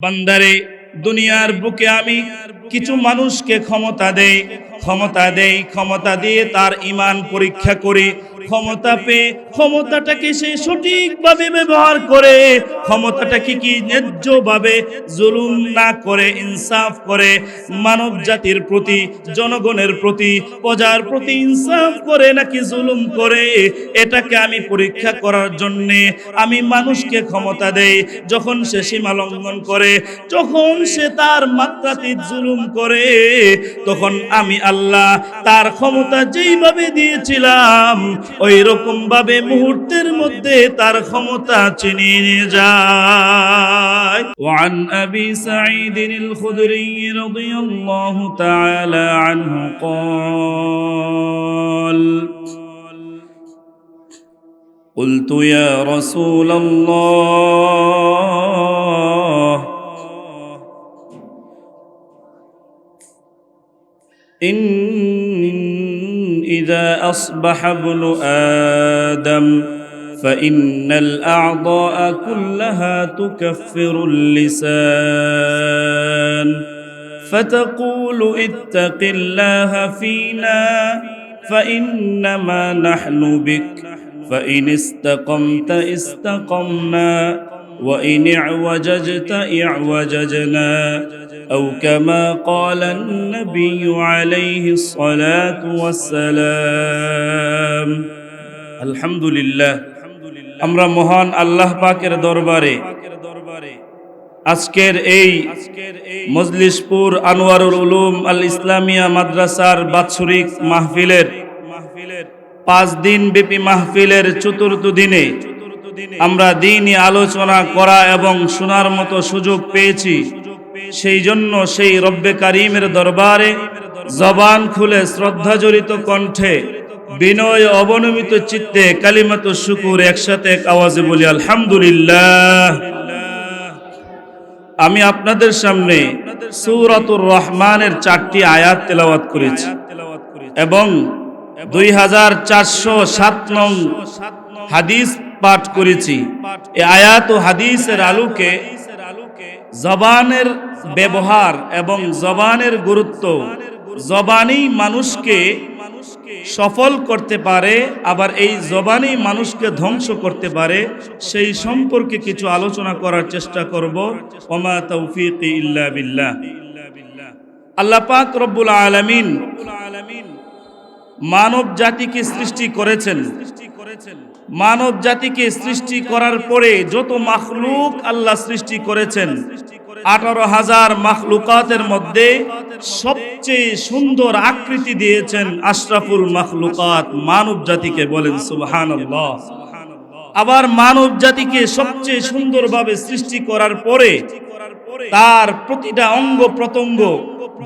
বান্দারে দুনিয়ার বুকে আমি কিছু মানুষকে ক্ষমতা দেই। ক্ষমতা দেই, ক্ষমতা দিয়ে তার ইমান পরীক্ষা করি। ক্ষমতা পেয়ে ক্ষমতাটাকে সে সঠিকভাবে ব্যবহার করে। ক্ষমতাটাকে কি ন্যায্যভাবে জুলুম না করে, ইনসাফ করে, মানব জাতির প্রতি, জনগণের প্রতি, প্রজার প্রতি ইনসাফ করে নাকি জুলুম করে? এটাকে আমি পরীক্ষা করার জন্যে আমি মানুষকে ক্ষমতা দেই। যখন সে সীমা লঙ্ঘন করে, যখন সে তার মাত্রাতীত জুলুম করে, তখন আমি আল্লাহ তার ক্ষমতা যেইভাবে দিয়েছিলাম ওই রকম ভাবে মুহূর্তের মধ্যে তার ক্ষমতা চিনিয়ে নিয়ে যায় وعن أبي سعيد الخدري رضي الله تعالى عنه قال قلت يا رسول الله إن إذا أصبح ابن آدم فإن الأعضاء كلها تكفر اللسان. فتقول اتق الله فينا فإنما نحن بك. فإن استقمت استقمنا وإن اعوججت اعوججنا. أو كما قال النبي عليه الصلاة والسلام الحمد لله আমরা মহান আল্লাহ পাকের দরবারে আজকের এই মজলিশপুর আনোয়ারুল উলুম আল ইসলামিয়া মাদ্রাসার বাৎসরিক মাহফিলের পাঁচ দিন ব্যাপী মাহফিলের চতুর্থ দিনে আমরা দিনই আলোচনা করা এবং শোনার মতো সুযোগ পেয়েছি সেই জন্য সেই রব্বে কারিমের দরবারে জবান খুলে শ্রদ্ধাজড়িত কণ্ঠে বিনয় অবনমিত চিত্তে কালিমাত শুকুর একসাথে এক আওয়াজে বলি, আলহামদুলিল্লাহ। আমি আপনাদের সামনে সূরাতুর রহমানের চারটি আয়াত তেলাওয়াত করেছি এবং দুই হাজার চারশো সাত নং হাদিস পাঠ করেছি। আয়াত ও হাদিসের আলোকে জবানের ব্যবহার এবং জবানের গুরুত্ব। জবানই মানুষকে সফল করতে পারে, আবার এই জবানই মানুষকে ধ্বংস করতে পারে, সেই সম্পর্কে কিছু আলোচনা করার চেষ্টা করব। ওমা তৌফিক ইল্লা বিল্লাহ। আল্লাহ পাক রব্বুল আলামিন মানব জাতিকে সৃষ্টি করেছেন। মানব জাতিকে সৃষ্টি করার পরে যত মাখলুক আল্লাহ সৃষ্টি করেছেন আঠারো হাজার মাখলুকাতের মধ্যে সবচেয়ে সুন্দর আকৃতি দিয়েছেন আশরাফুল মাখলুকাত মানব জাতিকে বলেন সুবহান আবার মানব জাতিকে সবচেয়ে সুন্দরভাবে সৃষ্টি করার পরে তার প্রতিটা অঙ্গ প্রত্যঙ্গ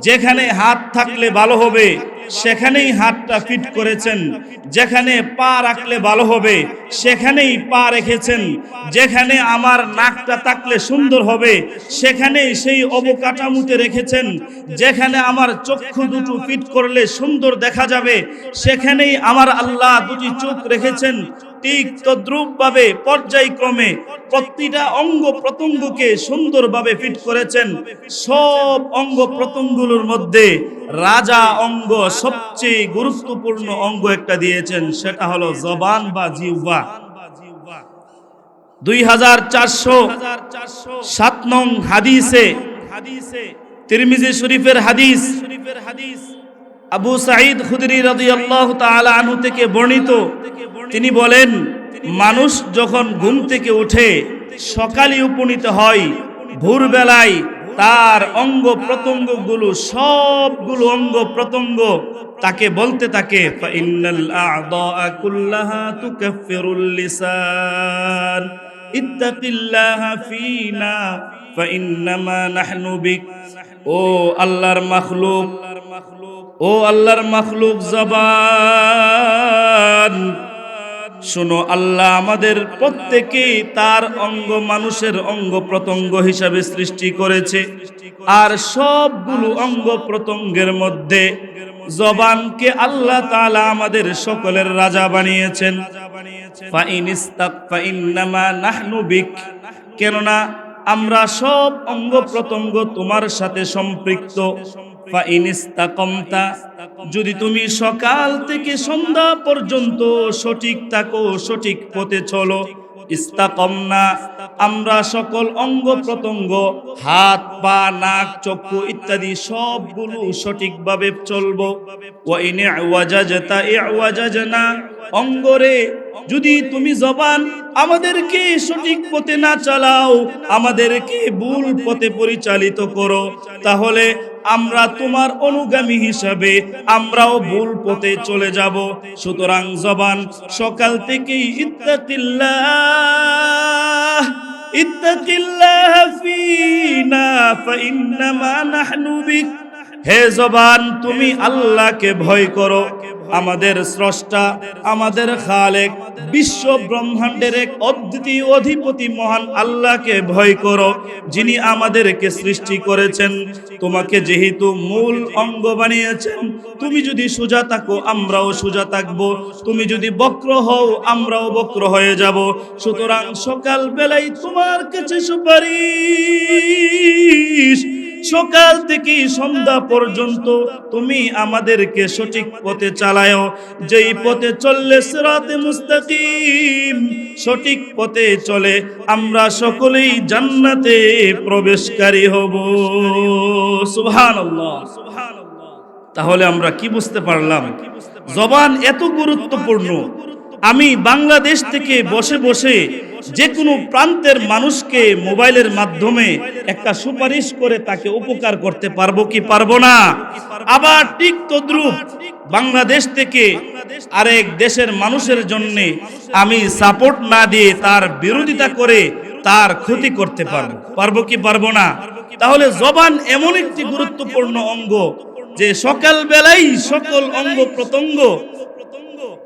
যেখানে হাত থাকলে ভালো হবে, সেখানেই হাতটা ফিট করেছেন। যেখানে পা রাখলে ভালো হবে, সেখানেই পা রেখেছেন। যেখানে আমার নাকটা থাকলে সুন্দর হবে, সেখানেই সেই অবকাঠামোতে রেখেছেন। যেখানে আমার চক্ষু দুটো ফিট করলে সুন্দর দেখা যাবে, সেখানেই আমার আল্লাহ দুটি চোখ রেখেছেন। ঠিক তদ্রুপভাবে পর্যায়ক্রমে প্রতিটা অঙ্গ প্রত্যঙ্গকে সুন্দরভাবে ফিট করেছেন। সব অঙ্গ প্রত্যঙ্গগুলোর মধ্যে রাজা অঙ্গ সবচেয়ে গুরুত্বপূর্ণ অঙ্গ একটা দিয়েছেন, সেটা হলো জবান বা জিহ্বা। দুই হাজার চারশো সাত নং হাদিসে হাদিসে তিরমিজি শরীফের হাদিস শরীফের হাদিস আবু সাঈদ খুদরি রাদিয়াল্লাহু তাআলা আনহু থেকে বর্ণিত। তিনি বলেন, মানুষ যখন ঘুম থেকে উঠে সকালে উপনীত হয়, ভোরবেলায় তার অঙ্গ প্রত্যঙ্গগুলো সবগুলো অঙ্গ প্রত্যঙ্গ তাকে বলতে থাকে ও আল্লাহর মাখলুক ও আল্লাহর মাখলুক জবান, শোনো, আল্লাহ আমাদের প্রত্যেকেই তার অঙ্গ মানুষের অঙ্গ প্রত্যঙ্গ হিসাবে সৃষ্টি করেছে। আর সবগুলো অঙ্গ প্রত্যঙ্গের মধ্যে জবানকে আল্লাহ তাআলা আমাদের সকলের রাজা বানিয়েছেন। কেননা আমরা সব অঙ্গ প্রত্যঙ্গ তোমার সাথে সম্পৃক্ত। যদি তুমি সকাল থেকে সন্ধ্যা পর্যন্ত সঠিক থাকো, সঠিক পথে চলো, ইস্তাকমনা, আমরা সকল অঙ্গ প্রত্যঙ্গ, হাত, পা, নাক, চক্ষু ইত্যাদি সবগুলো সঠিকভাবে চলবো। ইওয়াজাজনা অঙ্গরে যদি তুমি জবান আমাদেরকে সঠিক পথে না চালাও, আমাদেরকে ভুল পথে পরিচালিত করো, তাহলে আমরা তোমার অনুগামী হিসাবে আমরাও ভুল পথে চলে যাব। সুতরাং জবান সকাল থেকেই ইত্তাকিল্লাহ হে জবান, তুমি আল্লাহকে ভয় করো। আমাদের স্রষ্টা, আমাদের খালেক, বিশ্ব ব্রহ্মাণ্ডের এক অদ্বিতীয় অধিপতি মহান আল্লাহকে ভয় করো, যিনি আমাদেরকে সৃষ্টি করেছেন। তোমাকে যেহেতু মূল অঙ্গ বানিয়েছেন, তুমি যদি সোজা থাকো, আমরাও সোজা থাকব। তুমি যদি বক্র হও, আমরাও বক্র হয়ে যাব। সুতরাং সকাল বেলায় তোমার কাছে সুপারিশ সকাল থেকে সন্ধ্যা পর্যন্ত তুমি আমাদেরকে সঠিক পথে চালায় যেই পথে চললে সেরাতে মুস্তাকিম, সঠিক পথে চলে আমরা সকলেই জান্নাতে প্রবেশকারী হব। সুবহানাল্লাহ। তাহলে আমরা কি বুঝতে পারলাম? জবান এত গুরুত্বপূর্ণ। আমি বাংলাদেশ থেকে বসে বসে যে কোনো প্রান্তের মানুষকে মোবাইলের মাধ্যমে একটা সুপারিশ করে তাকে উপকার করতে পারব কি পারব না? আবার ঠিক তদ্রুপ বাংলাদেশ থেকে আরেক দেশের মানুষের জন্য আমি সাপোর্ট না দিয়ে তার বিরোধিতা করে তার ক্ষতি করতে পারব। পারব কি পারব না? তাহলে জবান এমন একটি গুরুত্বপূর্ণ অঙ্গ যে সকাল বেলাই সকল অঙ্গ প্রত্যঙ্গ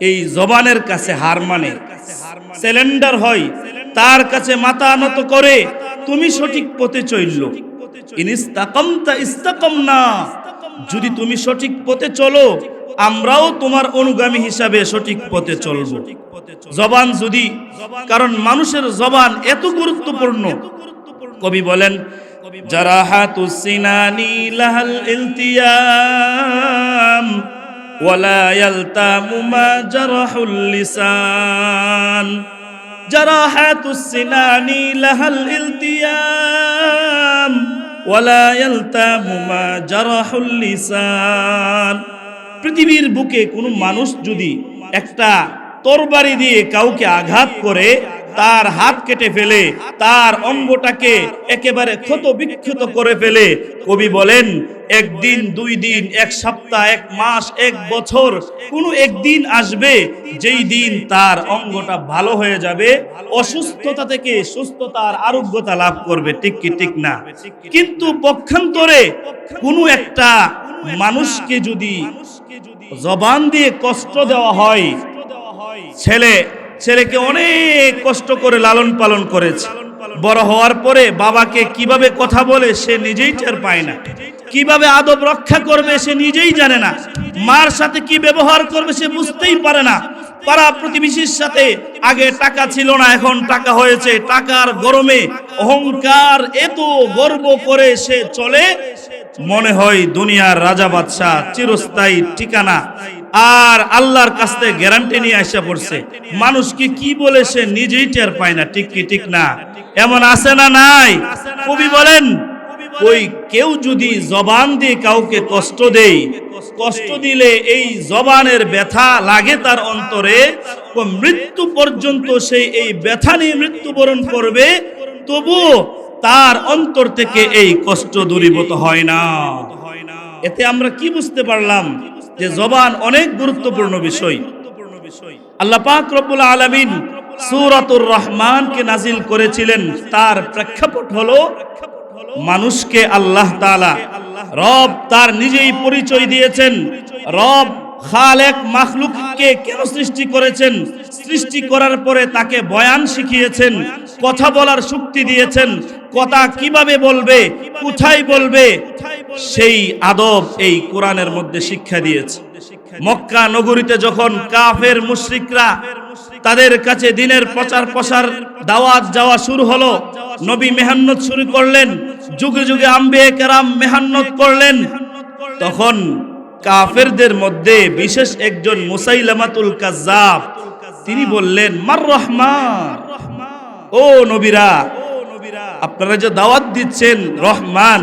এই জবানের কাছে হার মানে। সিলিন্ডার হয়, তার কাছে মাথা নত করে, তুমি সঠিক পথে চলল। ইস্তাকামনা, যদি তুমি সঠিক পথে চলো, আমরাও তোমার অনুগামী হিসাবে সঠিক পথে চলব। জবান যদি, কারণ মানুষের জবান এত গুরুত্বপূর্ণ। কবি বলেন যারা হাতুসিনানি লাহাল ইলতিয়াম। ওয়ালা ইয়ালতামু মা জারহুল লিসান। জারাহাতুস সিনানি লাহাল পৃথিবীর বুকে কোনো মানুষ যদি একটা তরবারি দিয়ে কাউকে আঘাত করে তার হাত কেটে ফেলে, তার অঙ্গটাকে একেবারে ক্ষত বিক্ষত করে ফেলে। কবি বলেন, একদিন, দুই দিন, এক সপ্তাহ, এক মাস, এক বছর, কোনো একদিন আসবে যেই দিন তার অঙ্গটা ভালো হয়ে যাবে, অসুস্থতা থেকে সুস্থতার আরোগ্যতা লাভ করবে। ঠিক কি, ঠিক না? কিন্তু পক্ষান্তরে কোনো একটা মানুষকে যদি জবান দিয়ে কষ্ট দেওয়া হয়, ছেলে ছেলেকে অনেক কষ্ট করে লালন পালন করেছে। বড় হওয়ার পরে বাবাকে কীভাবে কথা বলে সে নিজেই টের পায় না। কীভাবে আদব রক্ষা করবে সে নিজেই জানে না। মার সাথে কি ব্যবহার করবে সে বুঝতেই পারে না। পাড়া প্রতিবেশীর সাথে আগে টাকা ছিল না, এখন টাকা হয়েছে। টাকার গরমে অহংকার এত গর্ব করে সে চলে। মনে হয় দুনিয়ার রাজা বাদশাহ চিরস্থায়ী ঠিকানা। আর আল্লাহর কাছ থেকে গ্যারান্টি নিয়ে আসা পড়ছে। মানুষকে কি বলে সে নিজেই টের পায় না, ঠিক কি, ঠিক না? এমন আছে না নাই? কবি বলেন, ওই কেউ যদি জবান দিয়ে কাউকে কষ্ট দেয়, কষ্ট দিলে এই জবানের ব্যথা লাগে তার অন্তরে মৃত্যু পর্যন্ত সেই এই ব্যথা নিয়ে মৃত্যুবরণ করবে তবু তার অন্তর থেকে এই কষ্ট দূরীভূত হয় না। এতে আমরা কি বুঝতে পারলাম? যে জবান অনেক গুরুত্বপূর্ণ বিষয়। আল্লাহ পাক রব্বুল আলামিন সূরাতুর রহমানকে নাজিল করেছিলেন। তার প্রেক্ষাপট হলো মানুষকে আল্লাহ তাআলা রব তার নিজেই পরিচয় দিয়েছেন। রব খালেক মাখলুককে কেন সৃষ্টি করেছেন? সৃষ্টি করার পরে তাকে বয়ান শিখিয়েছেন, কথা বলার শক্তি দিয়েছেন। কথা কীভাবে বলবে, কোথায় বলবে সেই আদব এই কোরআনের মধ্যে শিক্ষা দিয়েছে। মক্কা নগরীতে যখন কাফের মুশরিকরা তাদের কাছে দিনের প্রচার প্রসার দাওয়াত যাওয়া শুরু হলো, নবী মেহান্নত শুরু করলেন, যুগে যুগে আম্বে কেরাম মেহান্নত করলেন। তখন কাফেরদের মধ্যে বিশেষ একজন মুসাইলামাতুল কাজ্জাব, তিনি বললেন, মার রহমান, ও নবীরা, আপনারা যে দাওয়াত দিচ্ছেন রহমান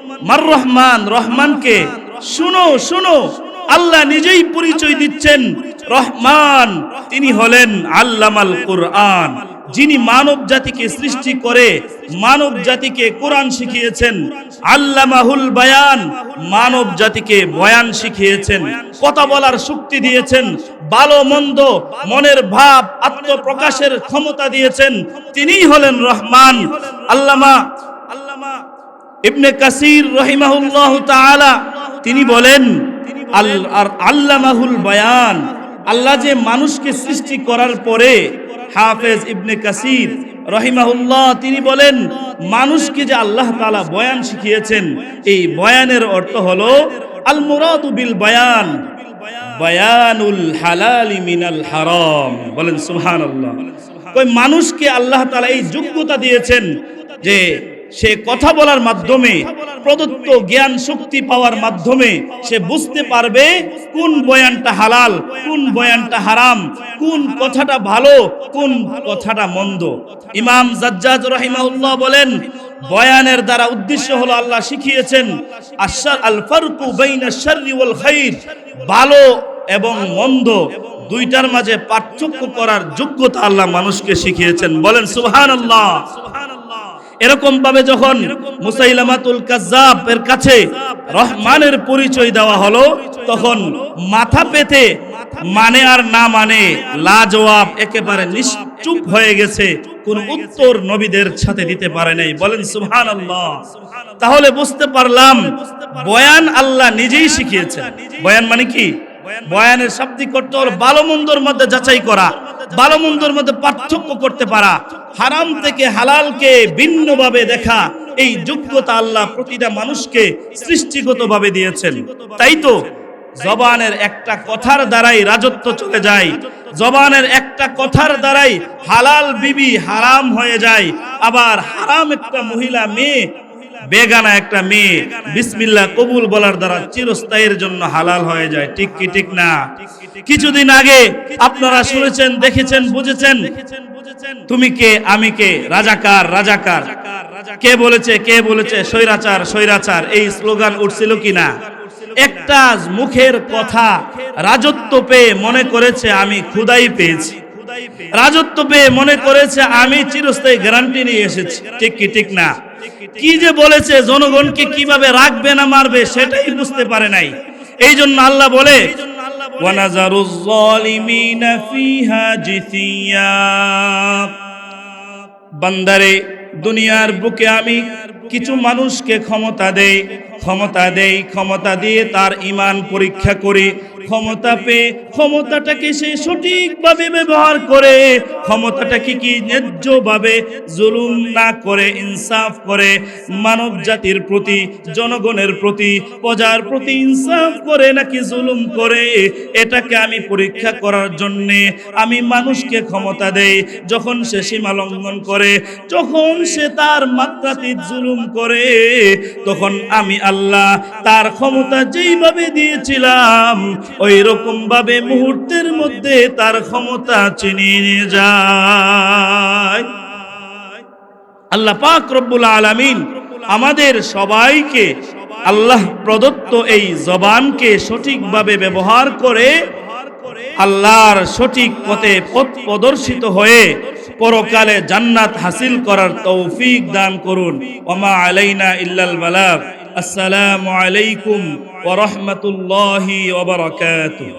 মার রহমান, রহমানকে শুনো শুনো। আল্লাহ নিজেই পরিচয় দিচ্ছেন। রহমান, তিনি হলেন আল্লামাল কোরআন। যিনি মানব জাতিকে সৃষ্টি করে, মানব জাতিকে কোরআন শিখিয়েছেন। আল্লামাহুল বায়ান, মানব জাতিকে বয়ান শিখিয়েছেন। কথা বলার শক্তি দিয়েছেন। ভালো, মন্দ, মনের ভাব, আত্মপ্রকাশের ক্ষমতা দিয়েছেন। তিনিই হলেন রহমান। আল্লামা ইবনে কাসির রহিমাহুল্লাহ তাআলা, তিনি বলেন আর আল্লামাহুল বায়ান, আল্লাহ যে মানুষকে সৃষ্টি করার পরে হাফেজ ইবনে কাসির রহিমাহুল্লাহ, তিনি বলেন, মানুষকে যে আল্লাহ তাআলা বয়ান শিখিয়েছেন, এই বয়ানের অর্থ হলো, আল মুরাদু বিল বায়ান, বায়ানুল হালালি মিনাল হারাম। বলেন সুবহানাল্লাহ। কই মানুষকে আল্লাহ তাআলা এই যোগ্যতা দিয়েছেন যে সে কথা বলার মাধ্যমে, প্রদত্ত জ্ঞান শক্তি পাওয়ার মাধ্যমে সে বুঝতে পারবে কোন বয়ানটা হালাল, কোন বয়ানটা হারাম, কোন কথাটা ভালো, কোন কথাটা মন্দ। ইমাম জাজ্জাজ রহিমাউল্লাহ বলেন, বয়ানের দ্বারা উদ্দেশ্য হলো আল্লাহ শিখিয়েছেন আশার আল ফারকু বাইনা শাররি ওয়াল খাইর। ভালো এবং মন্দ দুইটার মাঝে পার্থক্য করার যোগ্যতা আল্লাহ মানুষকে শিখিয়েছেন। বলেন, সুবহানাল্লাহ। এরকম ভাবে যখন মুসাইলামাতুল কাজ্জাব এর কাছে রহমানের পরিচয় দেওয়া হলো, তখন মাথা পেতে মানে আর না মানে লাজবাব একেবারে নিশ্চুপ হয়ে গেছে, কোন উত্তর নবীদের সাথে দিতে পারে নাই। বলেন, সুবহানাল্লাহ। তাহলে বুঝতে পারলাম, বয়ান আল্লাহ নিজেই শিখিয়েছেন। বয়ান মানে কি? বয়ানের শাব্দিক করতে হলো ভালো মন্দর মধ্যে যাচাই করা ভালো মন্দর মধ্যে পার্থক্য করতে পারা, হারাম থেকে হালালকে ভিন্নভাবে দেখা, এই যোগ্যতা আল্লাহ প্রতিটা মানুষকে সৃষ্টিগতভাবে দিয়েছেন। তাই তো জবানের একটা কথার দ্বারাই রাজত্ব চলে যায়, জবানের একটা কথার দ্বারাই হালাল বিবি হারাম হয়ে যায়, আবার হারাম একটা মহিলা মেয়ে বেগানা একটা মেয়ে। বিসমিল্লাহ কবুল বলার দ্বারা চিরস্থায়ীর জন্য হালাল হয়ে যায়। ঠিক কি, ঠিক না? কিছুদিন আগে আপনারা শুনেছেন, দেখেছেন, বুঝেছেন? তুমি কে, আমি কে? রাজাকার রাজাকার। কে বলেছে কে বলেছে? স্বৈরাচার স্বৈরাচার। এই স্লোগান উঠছিল কিনা? একটা মুখের কথা রাজত্ব পেয়ে মনে করেছে, আমি খুদাই পেয়েছি। রাজত্ব পেয়ে মনে করেছে, আমি চিরস্থায়ী গ্যারান্টি নিয়ে এসেছি। ঠিক কি, ঠিক না? কি যে বলেছে, জনগণকে কীভাবে রাখবে না মারবে সেটাই বুঝতে পারে নাই। এই জন্য আল্লাহ বলে বান্দারে, দুনিয়ার বুকে আমি কিছু মানুষকে ক্ষমতা দেই ক্ষমতা দেই, ক্ষমতা দিয়ে তার ইমান পরীক্ষা করি। ক্ষমতা পেয়ে ক্ষমতাটাকে সে সঠিকভাবে ব্যবহার করে, ক্ষমতাটাকে কি ন্যায্যভাবে জুলুম না করে, ইনসাফ করে, মানব জাতির প্রতি, জনগণের প্রতি, প্রজার প্রতি ইনসাফ করে নাকি জুলুম করে? এটাকে আমি পরীক্ষা করার জন্যে আমি মানুষকে ক্ষমতা দেই। যখন সে সীমা লঙ্ঘন করে, যখন সে তার মাত্রাতীত জুলুম করে, তখন আমি আল্লাহ তার ক্ষমতা যেইভাবে দিয়েছিলাম ওই রকম ভাবে মুহূর্তের মধ্যে তার ক্ষমতা চিনিয়ে নিয়ে যায়। আল্লাহ পাক রব্বুল আলামিন আমাদের সবাইকে আল্লাহ প্রদত্ত এই জবানকে সঠিকভাবে ব্যবহার করে আল্লাহর সঠিক পথে পথ প্রদর্শিত হয়ে পরকালে জান্নাত হাসিল করার তৌফিক দান করুন। ওমা আলাইনা ইল্লাল বালাগ। আসসালামু আলাইকুম ওয়া রাহমাতুল্লাহি ওয়া বারাকাতুহু